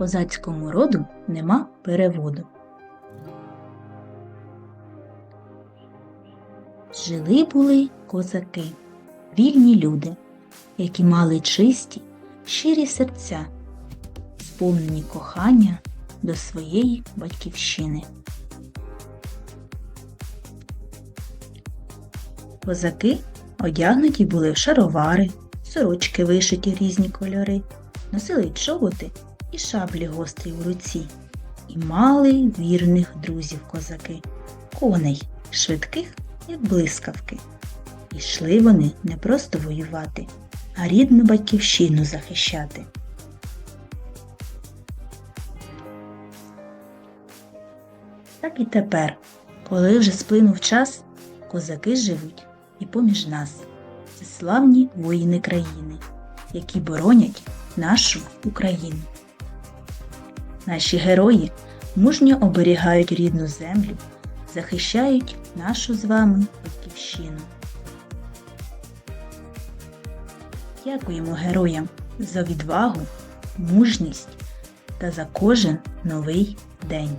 козацькому роду нема переводу. Жили були козаки, вільні люди, які мали чисті, щирі серця, сповнені кохання до своєї батьківщини. Козаки одягнуті були в шаровари, сорочки вишиті в різні кольори, носили чоботи і шаблі гострі в руці, і мали вірних друзів козаки, коней, швидких, як блискавки. Ішли вони не просто воювати, а рідну батьківщину захищати. Так і тепер, коли вже сплинув час, козаки живуть і поміж нас. Це славні воїни країни, які боронять нашу Україну. Наші герої мужньо оберігають рідну землю, захищають нашу з вами батьківщину. Дякуємо героям за відвагу, мужність та за кожен новий день.